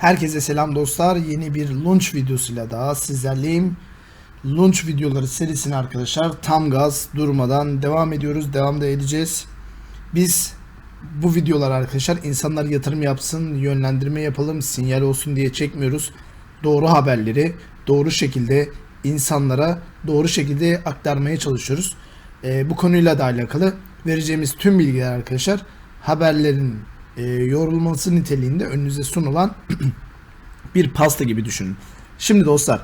Herkese selam dostlar. Yeni bir launch videosuyla daha sizlerleyim. Launch videoları serisine arkadaşlar tam gaz durmadan devam ediyoruz. Devam da edeceğiz. Biz bu videolar arkadaşlar insanlar yatırım yapsın, yönlendirme yapalım, sinyal olsun diye çekmiyoruz. Doğru haberleri doğru şekilde insanlara doğru şekilde aktarmaya çalışıyoruz. Ee, bu konuyla da alakalı vereceğimiz tüm bilgiler arkadaşlar haberlerin e, yorulması niteliğinde önünüze sunulan bir pasta gibi düşünün. Şimdi dostlar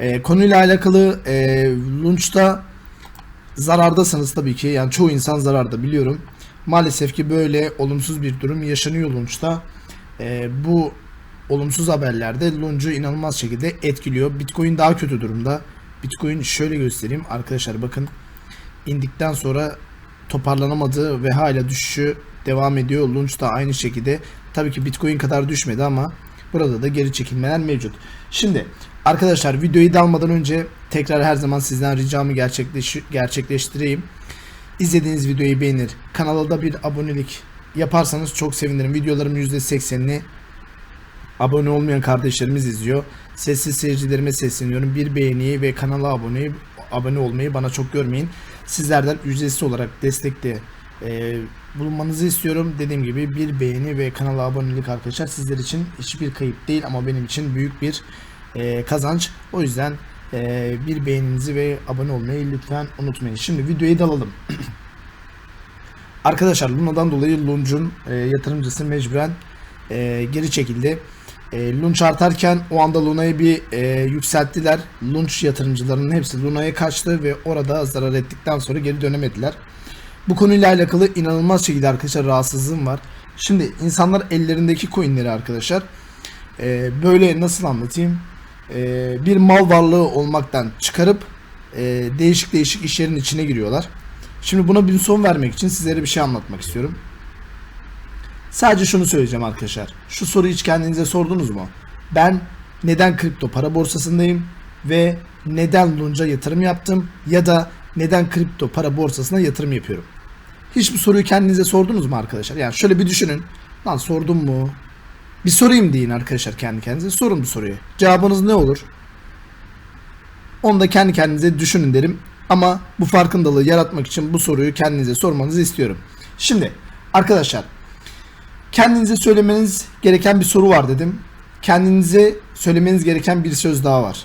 e, konuyla alakalı e, Launch'ta zarardasınız tabii ki. Yani çoğu insan zararda biliyorum. Maalesef ki böyle olumsuz bir durum yaşanıyor Launch'ta. E, bu olumsuz haberlerde Launch'u inanılmaz şekilde etkiliyor. Bitcoin daha kötü durumda. Bitcoin şöyle göstereyim. Arkadaşlar bakın indikten sonra toparlanamadı ve hala düşüşü devam ediyor. Launch da aynı şekilde. Tabii ki Bitcoin kadar düşmedi ama burada da geri çekilmeler mevcut. Şimdi arkadaşlar videoyu dalmadan önce tekrar her zaman sizden ricamı gerçekleş gerçekleştireyim. İzlediğiniz videoyu beğenir. Kanala da bir abonelik yaparsanız çok sevinirim. Videolarımın %80'ini abone olmayan kardeşlerimiz izliyor. Sessiz seyircilerime sesleniyorum. Bir beğeniyi ve kanala abone abone olmayı bana çok görmeyin. Sizlerden ücretsiz olarak destekte e, bulunmanızı istiyorum. Dediğim gibi bir beğeni ve kanala abonelik arkadaşlar sizler için hiçbir kayıp değil ama benim için büyük bir e, kazanç. O yüzden e, bir beğeninizi ve abone olmayı lütfen unutmayın. Şimdi videoyu dalalım. Arkadaşlar Luna'dan dolayı Lunch'un e, yatırımcısı mecburen e, geri çekildi. E, Lunch artarken o anda Luna'yı bir e, yükselttiler. Lunch yatırımcılarının hepsi Luna'ya kaçtı ve orada zarar ettikten sonra geri dönemediler. Bu konuyla alakalı inanılmaz şekilde arkadaşlar rahatsızlığım var. Şimdi insanlar ellerindeki coinleri arkadaşlar e, böyle nasıl anlatayım e, bir mal varlığı olmaktan çıkarıp e, değişik değişik işlerin içine giriyorlar. Şimdi buna bir son vermek için sizlere bir şey anlatmak istiyorum. Sadece şunu söyleyeceğim arkadaşlar. Şu soruyu hiç kendinize sordunuz mu? Ben neden kripto para borsasındayım ve neden Lunca yatırım yaptım ya da neden kripto para borsasına yatırım yapıyorum? Hiç bu soruyu kendinize sordunuz mu arkadaşlar? Yani şöyle bir düşünün. Lan sordum mu? Bir sorayım deyin arkadaşlar kendi kendinize. Sorun bu soruyu. Cevabınız ne olur? Onu da kendi kendinize düşünün derim. Ama bu farkındalığı yaratmak için bu soruyu kendinize sormanızı istiyorum. Şimdi arkadaşlar kendinize söylemeniz gereken bir soru var dedim. Kendinize söylemeniz gereken bir söz daha var.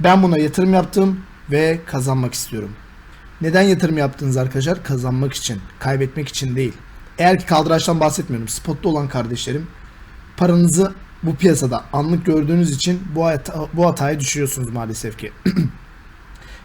Ben buna yatırım yaptım ve kazanmak istiyorum. Neden yatırım yaptınız arkadaşlar? Kazanmak için, kaybetmek için değil. Eğer ki kaldıraçtan bahsetmiyorum. Spotta olan kardeşlerim paranızı bu piyasada anlık gördüğünüz için bu, hata, bu hataya düşüyorsunuz maalesef ki.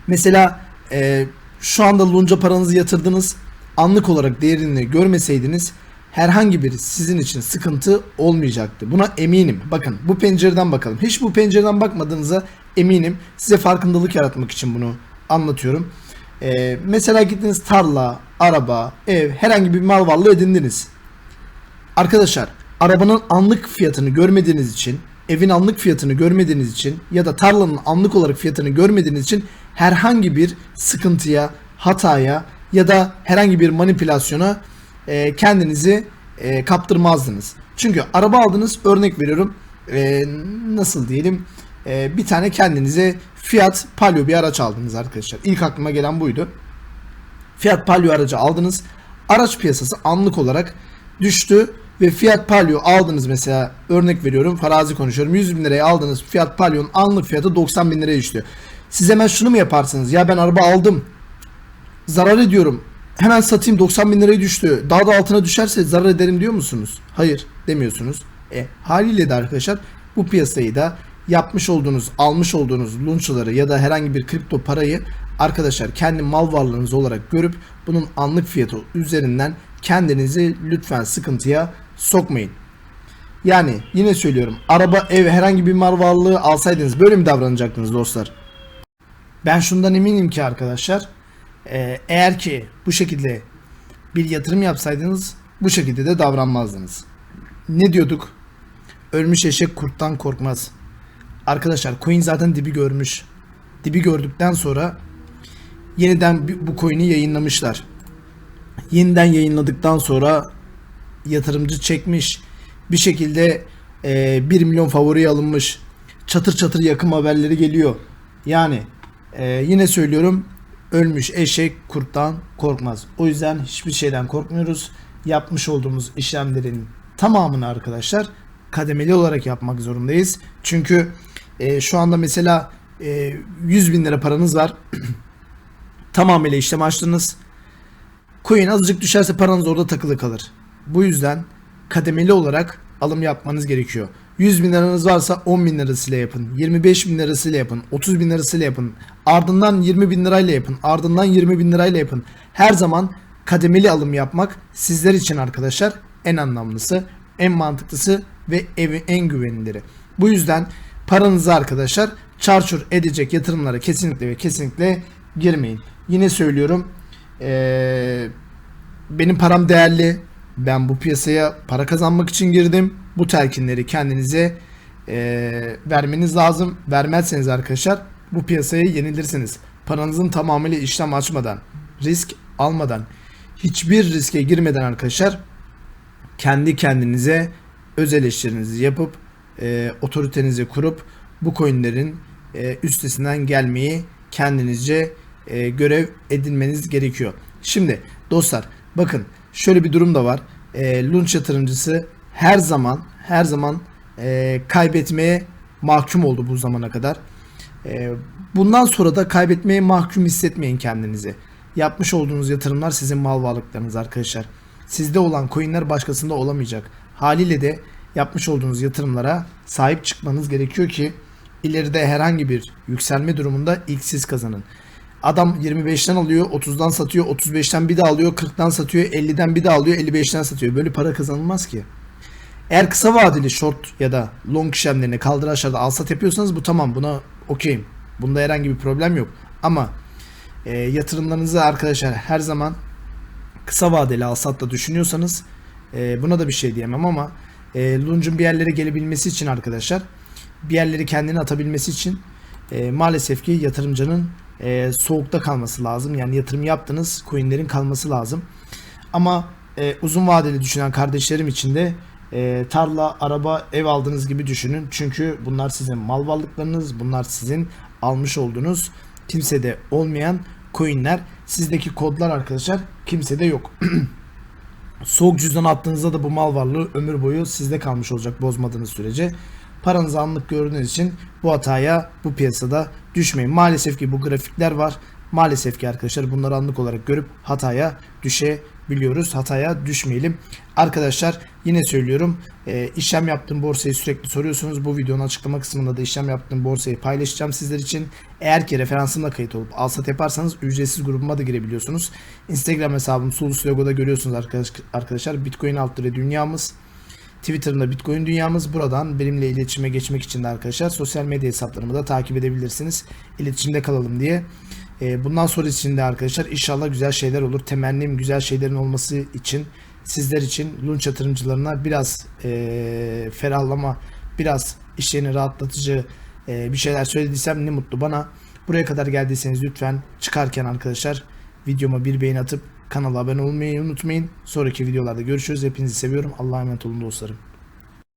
Mesela e, şu anda lunca paranızı yatırdınız. Anlık olarak değerini görmeseydiniz herhangi bir sizin için sıkıntı olmayacaktı. Buna eminim. Bakın bu pencereden bakalım. Hiç bu pencereden bakmadığınıza eminim. Size farkındalık yaratmak için bunu anlatıyorum. Ee, mesela gittiniz tarla, araba, ev, herhangi bir mal varlığı edindiniz. Arkadaşlar arabanın anlık fiyatını görmediğiniz için, evin anlık fiyatını görmediğiniz için ya da tarlanın anlık olarak fiyatını görmediğiniz için herhangi bir sıkıntıya, hataya ya da herhangi bir manipülasyona e, kendinizi e, kaptırmazdınız. Çünkü araba aldınız örnek veriyorum e, nasıl diyelim e, bir tane kendinize Fiat Palio bir araç aldınız arkadaşlar. İlk aklıma gelen buydu. Fiat Palio aracı aldınız. Araç piyasası anlık olarak düştü ve Fiat Palio aldınız mesela örnek veriyorum farazi konuşuyorum 100 bin liraya aldınız Fiat Palio'nun anlık fiyatı 90 bin liraya düştü. Siz hemen şunu mu yaparsınız ya ben araba aldım zarar ediyorum hemen satayım 90 bin liraya düştü. Daha da altına düşerse zarar ederim diyor musunuz? Hayır demiyorsunuz. E, haliyle de arkadaşlar bu piyasayı da yapmış olduğunuz, almış olduğunuz lunçları ya da herhangi bir kripto parayı arkadaşlar kendi mal varlığınız olarak görüp bunun anlık fiyatı üzerinden kendinizi lütfen sıkıntıya sokmayın. Yani yine söylüyorum araba, ev herhangi bir mal varlığı alsaydınız böyle mi davranacaktınız dostlar? Ben şundan eminim ki arkadaşlar ee, eğer ki bu şekilde bir yatırım yapsaydınız bu şekilde de davranmazdınız. Ne diyorduk? Ölmüş eşek kurttan korkmaz. Arkadaşlar coin zaten dibi görmüş. Dibi gördükten sonra yeniden bu coin'i yayınlamışlar. Yeniden yayınladıktan sonra yatırımcı çekmiş. Bir şekilde e, 1 milyon favori alınmış. Çatır çatır yakım haberleri geliyor. Yani e, yine söylüyorum ölmüş eşek kurttan korkmaz. O yüzden hiçbir şeyden korkmuyoruz. Yapmış olduğumuz işlemlerin tamamını arkadaşlar kademeli olarak yapmak zorundayız. Çünkü e, şu anda mesela e, 100 bin lira paranız var. Tamamıyla işlem açtınız. Coin azıcık düşerse paranız orada takılı kalır. Bu yüzden kademeli olarak alım yapmanız gerekiyor. 100 bin liranız varsa 10 bin lirasıyla yapın. 25 bin lirasıyla yapın. 30 bin lirasıyla yapın. Ardından 20 bin lirayla yapın. Ardından 20 bin lirayla yapın. Her zaman kademeli alım yapmak sizler için arkadaşlar en anlamlısı, en mantıklısı ve en güveniliri. Bu yüzden paranızı arkadaşlar çarçur edecek yatırımlara kesinlikle ve kesinlikle girmeyin. Yine söylüyorum ee, benim param değerli. Ben bu piyasaya para kazanmak için girdim. Bu telkinleri kendinize ee, vermeniz lazım. Vermezseniz arkadaşlar bu piyasaya yenilirsiniz. Paranızın tamamıyla işlem açmadan, risk almadan, hiçbir riske girmeden arkadaşlar kendi kendinize öz eleştirinizi yapıp e, otoritenizi kurup bu coinlerin e, üstesinden gelmeyi kendinizce e, görev edinmeniz gerekiyor. Şimdi dostlar bakın şöyle bir durum da var. E, Lunch yatırımcısı her zaman her zaman e, kaybetmeye mahkum oldu bu zamana kadar. E, bundan sonra da kaybetmeye mahkum hissetmeyin kendinizi. Yapmış olduğunuz yatırımlar sizin mal varlıklarınız arkadaşlar. Sizde olan coinler başkasında olamayacak. Haliyle de yapmış olduğunuz yatırımlara sahip çıkmanız gerekiyor ki ileride herhangi bir yükselme durumunda ilk siz kazanın. Adam 25'ten alıyor, 30'dan satıyor, 35'ten bir daha alıyor, 40'tan satıyor, 50'den bir daha alıyor, 55'ten satıyor. Böyle para kazanılmaz ki. Eğer kısa vadeli short ya da long işlemlerini kaldır aşağıda alsat yapıyorsanız bu tamam buna okeyim. Bunda herhangi bir problem yok. Ama e, yatırımlarınızı arkadaşlar her zaman kısa vadeli alsatla düşünüyorsanız e, buna da bir şey diyemem ama e, Lunch'un bir yerlere gelebilmesi için arkadaşlar bir yerleri kendini atabilmesi için e, maalesef ki yatırımcının e, soğukta kalması lazım. Yani yatırım yaptınız coinlerin kalması lazım. Ama e, uzun vadeli düşünen kardeşlerim için de e, tarla, araba, ev aldığınız gibi düşünün. Çünkü bunlar sizin mal varlıklarınız. Bunlar sizin almış olduğunuz kimsede olmayan coinler. Sizdeki kodlar arkadaşlar kimsede yok. Soğuk cüzdan attığınızda da bu mal varlığı ömür boyu sizde kalmış olacak bozmadığınız sürece. Paranızı anlık gördüğünüz için bu hataya bu piyasada düşmeyin. Maalesef ki bu grafikler var. Maalesef ki arkadaşlar bunları anlık olarak görüp hataya düşebiliyoruz. Hataya düşmeyelim. Arkadaşlar yine söylüyorum. E, işlem yaptığım borsayı sürekli soruyorsunuz. Bu videonun açıklama kısmında da işlem yaptığım borsayı paylaşacağım sizler için. Eğer ki referansımla kayıt olup alsat yaparsanız ücretsiz grubuma da girebiliyorsunuz. Instagram hesabım Sulus Logo'da görüyorsunuz arkadaş, arkadaşlar. Bitcoin alt lira dünyamız. Twitter'ında Bitcoin dünyamız. Buradan benimle iletişime geçmek için de arkadaşlar sosyal medya hesaplarımı da takip edebilirsiniz. İletişimde kalalım diye. Ee, bundan sonra için de arkadaşlar inşallah güzel şeyler olur. Temennim güzel şeylerin olması için sizler için Lunch yatırımcılarına biraz e, ferahlama, biraz işlerini rahatlatıcı e, bir şeyler söylediysem ne mutlu bana. Buraya kadar geldiyseniz lütfen çıkarken arkadaşlar videoma bir beğeni atıp kanala abone olmayı unutmayın. Sonraki videolarda görüşürüz. Hepinizi seviyorum. Allah'a emanet olun dostlarım.